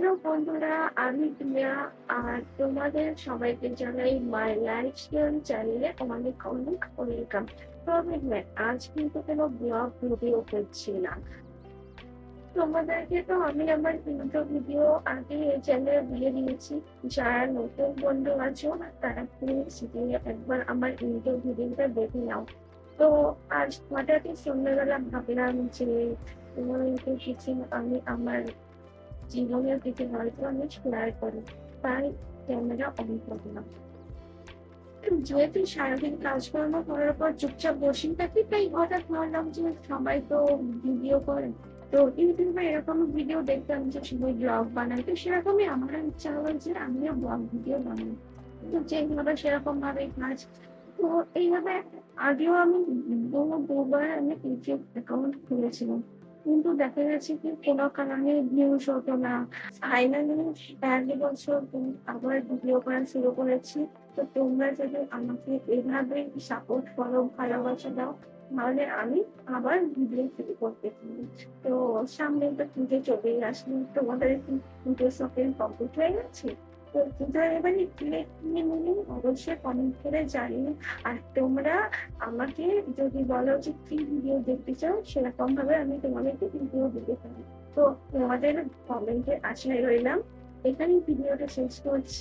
Hello বন্ধুরা, আমি প্রিয়া আর তোমাদের সবাইকে জানাই মাই লাইফস্টাইল চ্যানেলে অনেক অনেক ওয়েলকাম তবে হ্যাঁ আজ কিন্তু কোনো ব্লগ ভিডিও করছি না। তোমাদেরকে তো আমি আমার ইন্ট্রো ভিডিও আগে এই চ্যানেলে দিয়ে দিয়েছি। যারা নতুন বন্ধু আছো, তারা প্লিজ গিয়ে একবার আমার ইন্ট্রো ভিডিওটা দেখে নাও। তো আজ হঠাৎই সন্ধ্যাবেলা ভাবলাম যে কিছু আমি আমার জীবনের দিকে হয়তো আমি শেয়ার করি, তাই ক্যামেরা অন করলাম। যেহেতু সারাদিন কাজকর্ম করার পর চুপচাপ বসে থাকি, তাই হঠাৎ ভাবলাম যে সবাই তো ভিডিও করে। তো ইউটিউবে এরকম ভিডিও দেখতাম যে সবাই ব্লগ বানায়, তো সেরকমই আমারও ইচ্ছা হলো যে আমিও ব্লগ ভিডিও বানাই। তো যেভাবে সেরকম ভাবে কাজ। তো এইভাবে আগেও আমি দুবার আমি ইউটিউব অ্যাকাউন্ট খুলেছিলাম। কিন্তু দেখা গেছে কি কোনো কারণে ভিউজ হতো না। ফাইনালি এক বছর আবার ভিডিও করা শুরু করেছি। তো তোমরা যদি আমাকে এভাবে সাপোর্ট করো, ভালোবাসা দাও, তাহলে আমি আবার ভিডিও শুরু করতে পারি। তো সামনে তো পুজো চলেই আসলে তোমাদের কি পুজো শপিং কমপ্লিট হয়ে গেছে? পুজো এবারে কিনে কিনে অবশ্যই কমেন্ট করে জানিয়ে আর তোমরা আমাকে যদি বলো যে কি ভিডিও দেখতে চাও সেরকম ভাবে আমি তোমাদেরকে ভিডিও দিতে পারি তো তোমাদের কমেন্টে আশায় রইলাম। এখানেই ভিডিওটা শেষ করছি।